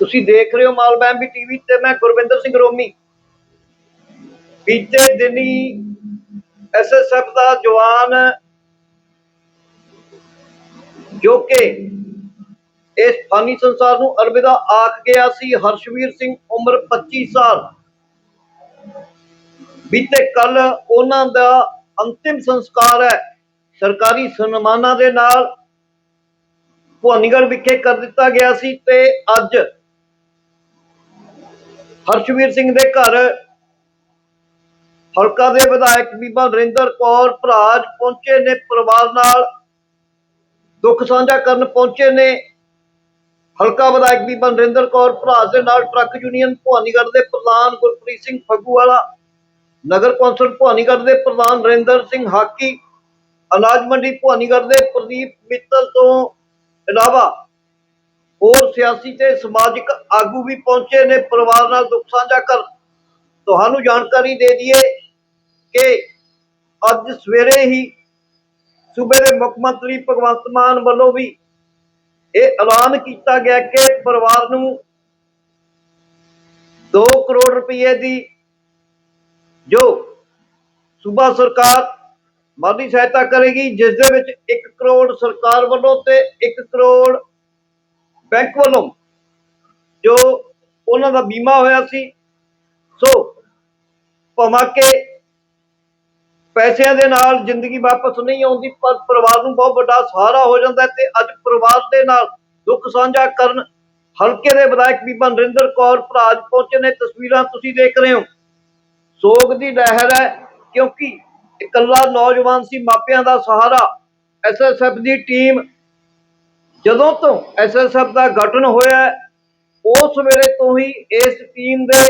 ਤੁਸੀਂ ਦੇਖ ਰਹੇ ਹੋ ਮਾਲਬੈਮ ਵੀ ਟੀਵੀ ਤੇ ਮੈਂ ਗੁਰਵਿੰਦਰ ਸਿੰਘ ਰੋਮੀ। ਬੀਤੇ ਦਿਨੀ ਐਸਐਸਐਫ ਦਾ ਜਵਾਨ ਜੋ ਕਿ ਇਸ ਫਾਨੀ ਸੰਸਾਰ ਨੂੰ ਅਲਵਿਦਾ ਆਖ ਗਿਆ ਸੀ, ਹਰਸ਼ਵੀਰ ਸਿੰਘ, ਉਮਰ 25 ਸਾਲ। ਬੀਤੇ ਕੱਲ ਉਹਨਾਂ ਦਾ ਅੰਤਿਮ ਸੰਸਕਾਰ ਹੈ। ਸਰਕਾਰੀ ਸਨਮਾਨਾਂ ਦੇ ਨਾਲ ਭਵਾਨੀਗੜ੍ਹ ਵਿਖੇ ਕਰ ਦਿੱਤਾ ਗਿਆ ਸੀ ਤੇ ਅੱਜ ਹਰਸ਼ਵੀਰ ਸਿੰਘ ਦੇ ਘਰ। ਹਲਕਾ ਦੇ ਵਿਧਾਇਕ ਬੀਬਾ ਨਰਿੰਦਰ ਕੌਰ ਭਰਾਜ ਪਹੁੰਚੇ ਨੇ ਪਰਿਵਾਰ ਨਾਲ। ਦੁੱਖ ਸਾਂਝਾ ਕਰਨ ਪਹੁੰਚੇ ਨੇ। ਹਲਕਾ ਵਿਧਾਇਕ ਬੀਬਾ ਨਰਿੰਦਰ ਕੌਰ ਭਰਾਜ ਦੇ ਨਾਲ ਟਰੱਕ ਯੂਨੀਅਨ ਭਵਾਨੀਗੜ੍ਹ ਦੇ ਪ੍ਰਧਾਨ ਗੁਰਪ੍ਰੀਤ ਸਿੰਘ ਫੱਗੂਵਾਲਾ, ਨਗਰ ਕੌਂਸਲ ਭਵਾਨੀਗੜ੍ਹ ਦੇ ਪ੍ਰਧਾਨ ਨਰਿੰਦਰ ਸਿੰਘ ਹਾਕੀ, ਅਨਾਜ ਮੰਡੀ ਭਵਾਨੀਗੜ੍ਹ ਦੇ ਪ੍ਰਦੀਪ ਮਿੱਤਲ ਤੋਂ ਇਲਾਵਾ ਹੋਰ ਸਿਆਸੀ ਤੇ ਸਮਾਜਿਕ ਆਗੂ ਵੀ ਪਹੁੰਚੇ ਨੇ, ਪਰਿਵਾਰ ਨਾਲ ਦੁੱਖ ਸਾਂਝਾ ਕਰ। ਤੁਹਾਨੂੰ ਜਾਣਕਾਰੀ ਦੇ ਦਈਏ ਕਿ ਅੱਜ ਸਵੇਰੇ ਹੀ ਸੂਬੇ ਦੇ ਮੁੱਖ ਮੰਤਰੀ ਭਗਵੰਤ ਮਾਨ ਵੱਲੋਂ ਵੀ ਇਹ ਐਲਾਨ ਕੀਤਾ ਗਿਆ ਕਿ ਪਰਿਵਾਰ ਨੂੰ 2 ਕਰੋੜ ਰੁਪਏ ਦੀ ਜੋ ਸੂਬਾ ਸਰਕਾਰ ਮਾਲੀ ਸਹਾਇਤਾ ਕਰੇਗੀ, ਜਿਸ ਦੇ ਵਿੱਚ 1 ਕਰੋੜ ਸਰਕਾਰ ਵੱਲੋਂ ਤੇ 1 ਕਰੋੜ ਬੈਂਕ ਵੱਲੋਂ ਜੋ ਉਹਨਾਂ ਦਾ ਬੀਮਾ ਹੋਇਆ ਸੀ, ਸੋ ਭਾਵੇਂ ਕਿ ਪੈਸਿਆਂ ਦੇ ਨਾਲ ਜ਼ਿੰਦਗੀ ਵਾਪਸ ਨਹੀਂ ਆਉਂਦੀ, ਪਰ ਪਰਿਵਾਰ ਨੂੰ ਬਹੁਤ ਵੱਡਾ ਸਹਾਰਾ ਹੋ ਜਾਂਦਾ ਤੇ ਅੱਜ ਪਰਿਵਾਰ ਦੇ ਨਾਲ ਦੁੱਖ ਸਾਂਝਾ ਕਰਨ ਹਲਕੇ ਦੇ ਵਿਧਾਇਕ ਬੀਬਾ ਨਰਿੰਦਰ ਕੌਰ ਭਰਾਜ ਪਹੁੰਚੇ ਨੇ। ਤਸਵੀਰਾਂ ਤੁਸੀਂ ਦੇਖ ਰਹੇ ਹੋ। ਸੋਗ ਦੀ ਲਹਿਰ ਹੈ, ਕਿਉਂਕਿ ਇਕੱਲਾ ਨੌਜਵਾਨ ਸੀ, ਮਾਪਿਆਂ ਦਾ ਸਹਾਰਾ ਐਸਐਸਐਫ ਦੀ ਟੀਮ ਜਦੋਂ ਤੋਂ ਐਸਐਸਐਫ ਦਾ ਗਠਨ ਹੋਇਆ, ਉਸ ਵੇਲੇ ਤੋਂ ਹੀ ਇਸ ਟੀਮ ਦੇ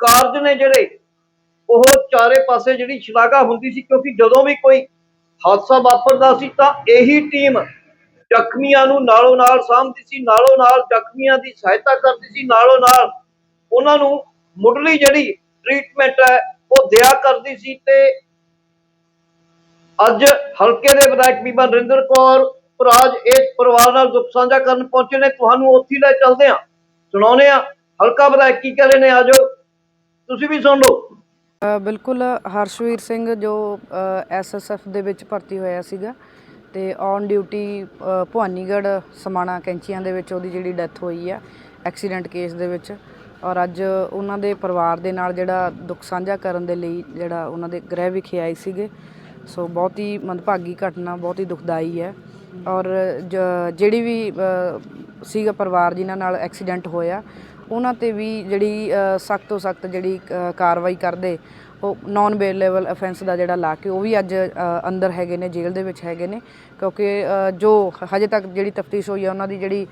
ਕਾਰਜ ਨੇ ਜਿਹੜੇ, ਉਹ ਚਾਰੇ ਪਾਸੇ ਜਿਹੜੀ ਸ਼ਲਾਘਾ ਹੁੰਦੀ ਸੀ, ਕਿਉਂਕਿ ਜਦੋਂ ਵੀ ਕੋਈ ਹਾਦਸਾ ਵਾਪਰਦਾ ਸੀ, ਤਾਂ ਇਹੀ ਟੀਮ ਜ਼ਖਮੀਆਂ ਨੂੰ ਨਾਲੋਂ ਨਾਲ ਸਾਂਭਦੀ ਸੀ, ਨਾਲੋਂ ਨਾਲ ਜ਼ਖਮੀਆਂ ਦੀ ਸਹਾਇਤਾ ਕਰਦੀ ਸੀ, ਨਾਲੋਂ ਨਾਲ ਉਹਨਾਂ ਨੂੰ ਮੁੱਢਲੀ ਜਿਹੜੀ ਟ੍ਰੀਟਮੈਂਟ ਹੈ, ਉਹ ਦਿਆ ਕਰਦੀ ਸੀ ਤੇ ਅੱਜ ਹਲਕੇ ਦੇ ਵਿਧਾਇਕ ਬੀਬਾ ਨਰਿੰਦਰ ਕੌਰ ਭਰਾਜ ਇਸ ਪਰਿਵਾਰ ਨਾਲ ਦੁੱਖ ਸਾਂਝਾ ਕਰਨ ਪਹੁੰਚੇ ਨੇ ਤੁਹਾਨੂੰ ਉੱਥੇ ਲੈ ਚੱਲਦੇ ਆ ਸੁਣਾਉਨੇ ਆ ਹਲਕਾ ਵਿਧਾਇਕ ਕੀ ਕਹਿ ਰਹੇ ਨੇ? ਆਜੋ ਤੁਸੀਂ ਵੀ ਸੁਣ ਲਓ। ਬਿਲਕੁਲ ਹਰਸ਼ਵੀਰ ਸਿੰਘ ਜੋ ਐਸਐਸਐਫ ਦੇ ਵਿੱਚ ਭਰਤੀ ਹੋਇਆ ਸੀਗਾ ਤੇ ਔਨ ਡਿਊਟੀ ਅ, ਭਵਾਨੀਗੜ੍ਹ ਸਮਾਣਾ ਕੈਂਚੀਆਂ ਦੇ ਵਿੱਚ ਉਹਦੀ ਜਿਹੜੀ ਡੈਥ ਹੋਈ ਆ ਐਕਸੀਡੈਂਟ ਕੇਸ ਦੇ ਵਿੱਚ। ਔਰ ਅੱਜ ਉਹਨਾਂ ਦੇ ਪਰਿਵਾਰ ਦੇ ਨਾਲ ਜਿਹੜਾ ਦੁੱਖ ਸਾਂਝਾ ਕਰਨ ਦੇ ਲਈ ਜਿਹੜਾ ਉਹਨਾਂ ਦੇ ਗ੍ਰਹਿ ਵਿਖੇ ਆਏ ਸੀਗੇ। ਸੋ ਬਹੁਤ ਹੀ ਮੰਦਭਾਗੀ ਘਟਨਾ ਬਹੁਤ ਹੀ ਦੁਖਦਾਈ ਹੈ। ਔਰ ਜ- ਜਿਹੜੀ ਵੀ ਸੀਗਾ ਪਰਿਵਾਰ ਜਿਨ੍ਹਾਂ ਨਾਲ ਐਕਸੀਡੈਂਟ ਹੋਇਆ, ਉਹਨਾਂ ਤੇ ਵੀ ਜਿਹੜੀ ਸਖਤ ਤੋਂ ਸਖਤ ਜਿਹੜੀ ਕਾਰਵਾਈ ਕਰਦੇ, ਉਹ ਨਾਨ ਬੇਲੇਬਲ ਅਫੈਂਸ ਦਾ ਜਿਹੜਾ ਲਾ ਕੇ, ਉਹ ਵੀ ਅੱਜ ਅੰਦਰ ਹੈਗੇ ਨੇ, ਜੇਲ੍ਹ ਦੇ ਵਿੱਚ ਹੈਗੇ ਨੇ, ਕਿਉਂਕਿ ਜੋ ਹਜੇ ਤੱਕ ਜਿਹੜੀ ਤਫਤੀਸ਼ ਹੋਈ ਹੈ ਉਹਨਾਂ ਦੀ ਜਿਹੜੀ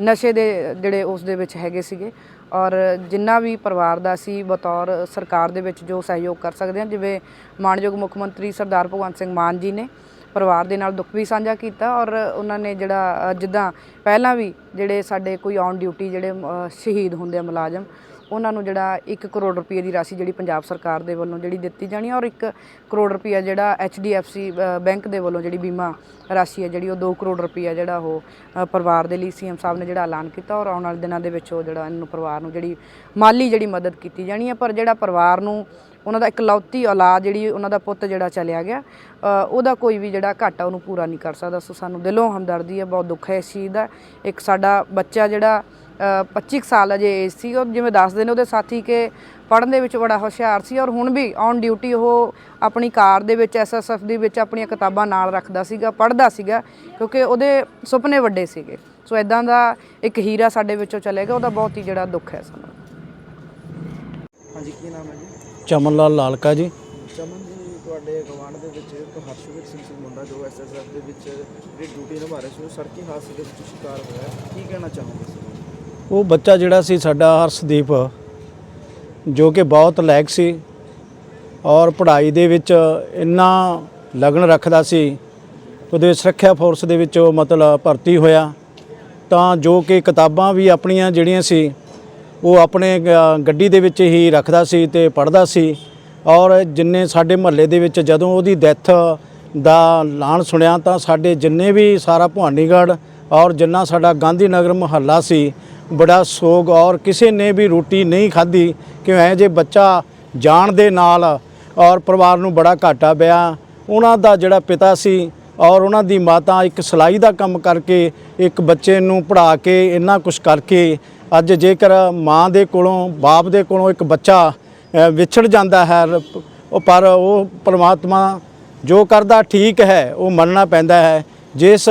ਨਸ਼ੇ ਦੇ ਜਿਹੜੇ ਉਸ ਦੇ ਵਿੱਚ ਹੈਗੇ ਸੀਗੇ, ਔਰ ਜਿੰਨਾ ਵੀ ਪਰਿਵਾਰ ਦਾ ਸੀ ਬਤੌਰ ਸਰਕਾਰ ਦੇ ਵਿੱਚ ਜੋ ਸਹਿਯੋਗ ਕਰ ਸਕਦੇ ਹਾਂ, ਜਿਵੇਂ ਮਾਨਯੋਗ ਮੁੱਖ ਮੰਤਰੀ ਸਰਦਾਰ ਭਗਵੰਤ ਸਿੰਘ ਮਾਨ ਜੀ ਨੇ ਪਰਿਵਾਰ ਦੇ ਨਾਲ ਦੁੱਖ ਵੀ ਸਾਂਝਾ ਕੀਤਾ ਔਰ ਉਹਨਾਂ ਨੇ ਜਿਹੜਾ ਜਿੱਦਾਂ ਪਹਿਲਾਂ ਵੀ ਜਿਹੜੇ ਸਾਡੇ ਕੋਈ ਔਨ ਡਿਊਟੀ ਜਿਹੜੇ ਸ਼ਹੀਦ ਹੁੰਦੇ ਆ ਮੁਲਾਜ਼ਮ ਉਹਨਾਂ ਨੂੰ ਜਿਹੜਾ 1 ਕਰੋੜ ਰੁਪਏ ਦੀ ਰਾਸ਼ੀ ਜਿਹੜੀ ਪੰਜਾਬ ਸਰਕਾਰ ਦੇ ਵੱਲੋਂ ਜਿਹੜੀ ਦਿੱਤੀ ਜਾਣੀ ਔਰ 1 ਕਰੋੜ ਰੁਪਏ ਜਿਹੜਾ HDFC ਅ, ਬੈਂਕ ਦੇ ਵੱਲੋਂ ਜਿਹੜੀ ਬੀਮਾ ਰਾਸ਼ੀ ਹੈ ਜਿਹੜੀ ਉਹ 2 ਕਰੋੜ ਰੁਪਏ ਜਿਹੜਾ ਉਹ ਪਰਿਵਾਰ ਦੇ ਲਈ ਸੀਐਮ ਸਾਹਿਬ ਨੇ ਜਿਹੜਾ ਐਲਾਨ ਕੀਤਾ ਔਰ ਆਉਣ ਵਾਲੇ ਦਿਨਾਂ ਦੇ ਵਿੱਚ ਉਹ ਜਿਹੜਾ ਇਹਨਾਂ ਨੂੰ ਪਰਿਵਾਰ ਨੂੰ ਜਿਹੜੀ ਮਾਲੀ ਜਿਹੜੀ ਮਦਦ ਕੀਤੀ ਜਾਣੀ ਹੈ ਪਰ ਜਿਹੜਾ ਪਰਿਵਾਰ ਨੂੰ ਉਹਨਾਂ ਦਾ ਇਕਲੌਤੀ ਔਲਾਦ ਜਿਹੜੀ ਉਹਨਾਂ ਦਾ ਪੁੱਤ ਜਿਹੜਾ ਚਲਿਆ ਗਿਆ ਉਹਦਾ ਕੋਈ ਵੀ ਜਿਹੜਾ ਘਾਟਾ ਉਹਨੂੰ ਪੂਰਾ ਨਹੀਂ ਕਰ ਸਕਦਾ। ਸੋ ਸਾਨੂੰ ਦਿਲੋਂ ਹਮਦਰਦੀ ਹੈ ਬਹੁਤ ਦੁੱਖ ਹੈ ਇਸ ਚੀਜ਼ ਦਾ। ਇੱਕ ਸਾਡਾ ਬੱਚਾ ਜਿਹੜਾ ਅ, 25 ਕੁ ਸਾਲ ਅਜੇ ਏਜ ਸੀ ਉਹ ਜਿਵੇਂ ਦੱਸਦੇ ਨੇ ਉਹਦੇ ਸਾਥੀ ਕਿ ਪੜ੍ਹਨ ਦੇ ਵਿੱਚ ਬੜਾ ਹੁਸ਼ਿਆਰ ਸੀ ਔਰ ਹੁਣ ਵੀ ਔਨ ਡਿਊਟੀ ਉਹ ਆਪਣੀ ਕਾਰ ਦੇ ਵਿੱਚ ਐਸਐਸਐਫ ਦੇ ਵਿੱਚ ਆਪਣੀਆਂ ਕਿਤਾਬਾਂ ਨਾਲ ਰੱਖਦਾ ਸੀਗਾ ਪੜ੍ਹਦਾ ਸੀਗਾ ਕਿਉਂਕਿ ਉਹਦੇ ਸੁਪਨੇ ਵੱਡੇ ਸੀਗੇ। ਸੋ ਇਦਾਂ ਦਾ ਇੱਕ ਹੀਰਾ ਸਾਡੇ ਵਿੱਚੋਂ ਚਲੇਗਾ ਉਹਦਾ ਬਹੁਤ ਹੀ ਜਿਹੜਾ ਦੁੱਖ ਹੈ ਸਾਨੂੰ। ਹਾਂਜੀ ਕੀ ਨਾਮ ਹੈ ਜੀ? ਚਮਨ ਲਾਲ ਲਾਲਕਾ ਜੀ। ਚਮਨ ਜੀ ਤੁਹਾਡੇ ਗਵਾਂਢ ਦੇ ਵਿੱਚ ਇੱਕ ਹਰਸ਼ਵੀਰ ਸਿੰਘ ਸੀ ਮੁੰਡਾ ਜੋ ਐਸਐਸਐਫ ਦੇ ਵਿੱਚ ਜਿਹੜੀ ਡਿਊਟੀ ਨਿਭਾ ਰਿਹਾ ਸੀ ਉਹ ਸੜਕੀ ਹਾਦਸੇ ਦੇ ਵਿੱਚ ਸ਼ਿਕਾਰ ਹੋਇਆ ਕੀ ਕਹਿਣਾ ਚਾਹੋਗੇ ਸਰ ਉਹ ਬੱਚਾ ਜਿਹੜਾ ਸੀ ਸਾਡਾ ਹਰਸ਼ਦੀਪ ਜੋ ਕਿ ਬਹੁਤ ਲਾਇਕ ਸੀ ਔਰ ਪੜ੍ਹਾਈ ਦੇ ਵਿੱਚ ਇੰਨਾ ਲਗਨ ਰੱਖਦਾ ਸੀ ਉਹਦੇ ਸੁਰੱਖਿਆ ਫੋਰਸ ਦੇ ਵਿੱਚ ਉਹ ਮਤਲਬ ਭਰਤੀ ਹੋਇਆ। ਤਾਂ ਜੋ ਕਿ ਕਿਤਾਬਾਂ ਵੀ ਆਪਣੀਆਂ ਜਿਹੜੀਆਂ ਸੀ ਉਹ ਆਪਣੇ ਗੱਡੀ ਦੇ ਵਿੱਚ ਹੀ ਰੱਖਦਾ ਸੀ ਤੇ ਪੜ੍ਹਦਾ ਸੀ। ਔਰ ਜਿੰਨੇ ਸਾਡੇ ਮਹੱਲੇ ਦੇ ਵਿੱਚ ਜਦੋਂ ਉਹਦੀ ਡੈਥ ਦਾ ਐਲਾਨ ਸੁਣਿਆ ਤਾਂ ਸਾਡੇ ਜਿੰਨੇ ਵੀ ਸਾਰਾ ਭਵਾਨੀਗੜ੍ਹ ਔਰ ਜਿੰਨਾ ਸਾਡਾ ਗਾਂਧੀ ਨਗਰ ਮੁਹੱਲਾ ਸੀ, ਬੜਾ ਸੋਗ ਔਰ ਕਿਸੇ ਨੇ ਵੀ ਰੋਟੀ ਨਹੀਂ ਖਾਧੀ। ਕਿਉਂ ਐ ਜੇ ਬੱਚਾ ਜਾਣ ਦੇ ਨਾਲ ਔਰ ਪਰਿਵਾਰ ਨੂੰ ਬੜਾ ਘਾਟਾ ਪਿਆ, ਉਹਨਾਂ ਦਾ ਜਿਹੜਾ ਪਿਤਾ ਸੀ ਔਰ ਉਹਨਾਂ ਦੀ ਮਾਤਾ ਇੱਕ ਸਿਲਾਈ ਦਾ ਕੰਮ ਕਰਕੇ ਇੱਕ ਬੱਚੇ ਨੂੰ ਪੜ੍ਹਾ ਕੇ ਇੰਨਾ ਕੁਝ ਕਰਕੇ ਅੱਜ ਜੇਕਰ ਮਾਂ ਦੇ ਕੋਲੋਂ ਬਾਪ ਦੇ ਕੋਲੋਂ ਇੱਕ ਬੱਚਾ ਵਿਛੜ ਜਾਂਦਾ ਹੈ ਉਹ ਪਰ ਉਹ ਪਰਮਾਤਮਾ ਜੋ ਕਰਦਾ ਠੀਕ ਹੈ ਉਹ ਮੰਨਣਾ ਪੈਂਦਾ ਹੈ। ਜਿਸ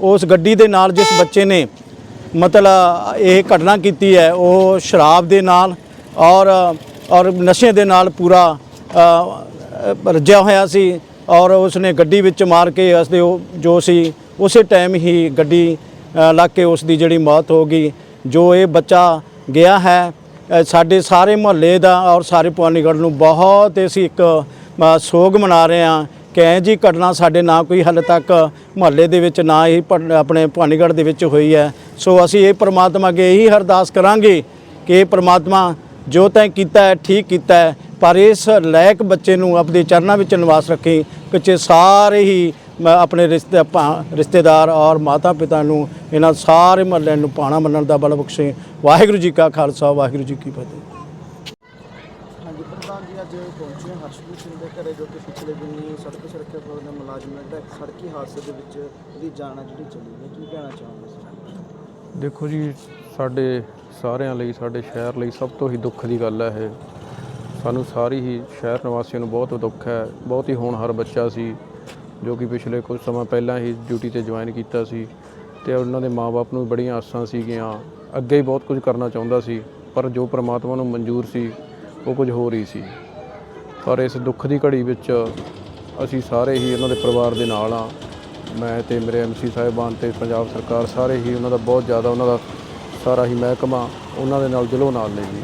ਉਸ ਗੱਡੀ ਦੇ ਨਾਲ ਜਿਸ ਬੱਚੇ ਨੇ ਮਤਲਬ ਇਹ ਘਟਨਾ ਕੀਤੀ ਹੈ ਉਹ ਸ਼ਰਾਬ ਦੇ ਨਾਲ ਔਰ ਔਰ ਨਸ਼ੇ ਦੇ ਨਾਲ ਪੂਰਾ ਅ, ਰੱਜਿਆ ਹੋਇਆ ਸੀ ਔਰ ਉਸਨੇ ਗੱਡੀ ਵਿੱਚ ਮਾਰ ਕੇ ਉਸਦੇ ਉਹ ਜੋ ਸੀ ਉਸੇ ਟਾਈਮ ਹੀ ਗੱਡੀ ਅ, ਲੱਗ ਕੇ ਉਸ ਦੀ ਜਿਹੜੀ ਮੌਤ ਹੋ ਗਈ। ਜੋ ਇਹ ਬੱਚਾ ਗਿਆ ਹੈ ਸਾਡੇ ਸਾਰੇ ਮੁਹੱਲੇ ਦਾ ਔਰ ਸਾਰੇ ਭਵਾਨੀਗੜ੍ਹ ਨੂੰ ਬਹੁਤ ਅਸੀਂ ਇੱਕ ਸੋਗ ਮਨਾ ਰਹੇ ਹਾਂ ਕਿ ਐਂ ਜੀ ਘਟਨਾ ਸਾਡੇ ਨਾ ਕੋਈ ਹਾਲੇ ਤੱਕ ਮੁਹੱਲੇ ਦੇ ਵਿੱਚ ਨਾ ਹੀ ਪ- ਆਪਣੇ ਭਵਾਨੀਗੜ੍ਹ ਦੇ ਵਿੱਚ ਹੋਈ ਹੈ। ਸੋ ਅਸੀਂ ਇਹ ਪ੍ਰਮਾਤਮਾ ਅੱਗੇ ਇਹੀ ਅਰਦਾਸ ਕਰਾਂਗੇ ਕਿ ਇਹ ਪ੍ਰਮਾਤਮਾ ਜੋ ਤੈਂ ਕੀਤਾ ਹੈ, ਠੀਕ ਕੀਤਾ ਹੈ, ਪਰ ਇਸ ਲਾਇਕ ਬੱਚੇ ਨੂੰ ਆਪਣੇ ਚਰਨਾਂ ਵਿੱਚ ਨਿਵਾਸ ਰੱਖੀ ਪਿੱਛੇ ਸਾਰੇ ਹੀ ਮੈਂ ਆਪਣੇ ਰਿਸ਼ਤੇ ਭਾ- ਰਿਸ਼ਤੇਦਾਰ ਔਰ ਮਾਤਾ ਪਿਤਾ ਨੂੰ ਇਹਨਾਂ ਸਾਰੇ ਮਹੱਲੇ ਨੂੰ ਪਾਣਾ ਮੰਨਣ ਦਾ ਬਲ ਬਖਸ਼ੇ। ਵਾਹਿਗੁਰੂ ਜੀ ਕਾ ਖਾਲਸਾ ਵਾਹਿਗੁਰੂ ਜੀ ਕੀ ਫਤਿਹ। ਹਾਂਜੀ ਪ੍ਰਧਾਨ ਜੀ ਅੱਜ ਪਹੁੰਚੇ ਹਾਂ ਹਰਸ਼ਵੀਰ ਸਿੰਘ ਦੇ ਘਰੇ ਜੋ ਕਿ ਪਿਛਲੇ ਦਿਨੀ ਸੜਕ ਸੁਰੱਖਿਆ ਫੌਜ ਦਾ ਮੁਲਾਜ਼ਮ ਹੈ ਜਿਹੜਾ ਇੱਕ ਸੜਕੀ ਹਾਦਸੇ ਦੇ ਵਿੱਚ ਉਹਦੀ ਜਾਨ ਹੈ ਜਿਹੜੀ ਚਲੀ ਗਈ। ਕੀ ਕਹਿਣਾ ਚਾਹੋਗੇ ਸਰ ਦੇਖੋ ਜੀ ਸਾਡੇ ਸਾਰਿਆਂ ਲਈ ਸਾਡੇ ਸ਼ਹਿਰ ਲਈ ਸਭ ਤੋਂ ਹੀ ਦੁੱਖ ਦੀ ਗੱਲ ਹੈ ਇਹ। ਸਾਨੂੰ ਸਾਰੀ ਹੀ ਸ਼ਹਿਰ ਨਿਵਾਸੀਆਂ ਨੂੰ ਬਹੁਤ ਦੁੱਖ ਹੈ। ਬਹੁਤ ਹੀ ਹੋਣਹਾਰ ਬੱਚਾ ਸੀ। ਜੋ ਕਿ ਪਿਛਲੇ ਕੁਝ ਸਮਾਂ ਪਹਿਲਾਂ ਹੀ ਡਿਊਟੀ ਤੇ ਜੁਆਇਨ ਕੀਤਾ ਸੀ ਤੇ ਉਹਨਾਂ ਦੇ ਮਾਪੇ ਨੂੰ ਬੜੀਆਂ ਆਸਾਂ ਸੀਗੀਆਂ। ਅੱਗੇ ਹੀ ਬਹੁਤ ਕੁਝ ਕਰਨਾ ਚਾਹੁੰਦਾ ਸੀ, ਪਰ ਜੋ ਪ੍ਰਮਾਤਮਾ ਨੂੰ ਮਨਜ਼ੂਰ ਸੀ, ਉਹ ਕੁਝ ਹੋਰ ਹੀ ਸੀ। ਪਰ ਇਸ ਦੁੱਖ ਦੀ ਘੜੀ ਵਿੱਚ ਅਸੀਂ ਸਾਰੇ ਹੀ ਉਹਨਾਂ ਦੇ ਪਰਿਵਾਰ ਦੇ ਨਾਲ ਆ ਮੈਂ ਤੇ ਮੇਰੇ ਐਮਸੀ ਸਾਹਿਬਾਨ ਤੇ ਪੰਜਾਬ ਸਰਕਾਰ ਸਾਰੇ ਹੀ ਉਹਨਾਂ ਦਾ ਬਹੁਤ ਜ਼ਿਆਦਾ ਉਹਨਾਂ ਦਾ ਸਾਰਾ ਹੀ ਮਹਿਕਮਾ ਉਹਨਾਂ ਦੇ ਨਾਲ ਦਿਲੋਂ ਨਾਲ ਨੇ ਜੀ।